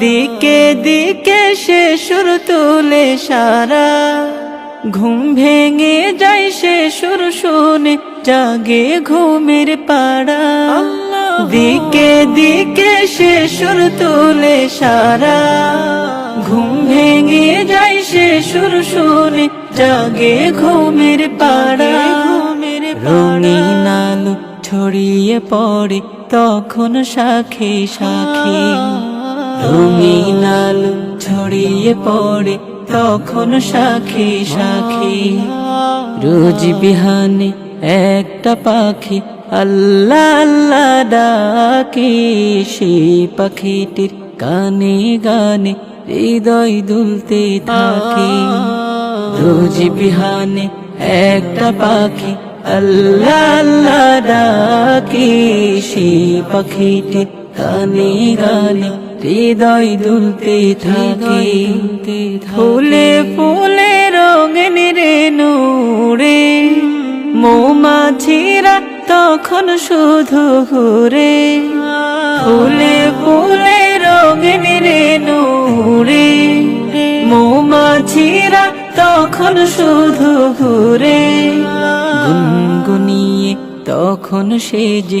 দিকে দিকে সে সুর তুলে সারা। ঘুম ভেঙে যায় সে সুর শুনে জাগে ঘুমের পাড়া। দিকে দিকে সে সুর তুলে সারা। ঘুম ভেঙে যায় সে সুর শুনে জাগে ঘুমের পাড়া। ঘুমের রঙিন আলো ছড়িয়ে পড়ে তখন শাখে শাখে। রঙিন আলো ছড়িয়ে পড়ে, তখন শাখে শাখে রোজ বিহানে একটা পাখি, আল্লাহ আল্লাহ ডাকে সেই পাখিটির গানে গানে, হৃদয় দুলতে থাকে। রোজ বিহানে একটা পাখি, আল্লাহ আল্লাহ ডাকে সেই পাখিটির গানে গানে হৃদয় দুলতে থাকে। ফুলে ফুলে রঙিন রে নূরে মৌমাছিরা তখন শুধু ঘুরে। ফুলে ফুলে রঙিন রে নূরে মৌমাছিরা তখন শুধু ঘুরে। গুনগুনিয়ে তখন সে যে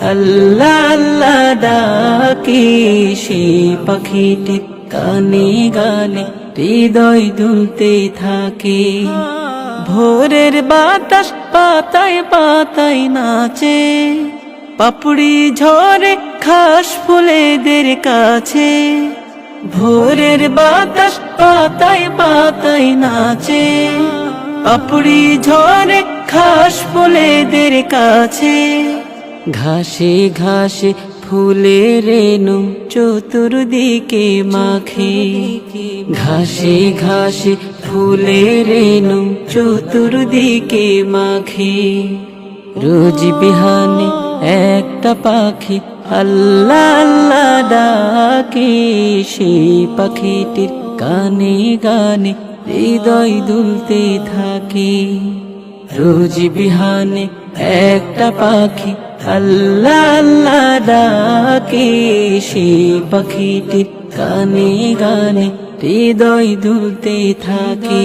আল্লাহ আল্লাহ ডাকে, সেই পাখিটির গানে গানে, হৃদয় দুলতে থাকে। ভোরের বাতাস পাতায় পাতায় নাচে, পাপড়ি ঝরে খাস ফুলেদের কাছে। ভোরের বাতাস পাতায় পাতায় নাচে, পাপড়ি ঝরে খাস ফুলেদের কাছে। ঘাসে ঘাসে ফুলের রেণু চতুর্দিকে মাখে। ঘাসে ঘাসে ফুলের রেণু চতুর্দিকে মাখে। রোজ বিহানে একটা পাখি আল্লাহ আল্লাহ ডাকে সেই পাখিটির কানে গানে, হৃদয় দুলতে থাকে। রোজ বিহানে একটা পাখি আল্লাহ আল্লাহ ডাকে সে পাখিটি কানে গানে হৃদয় দুলতে থাকে।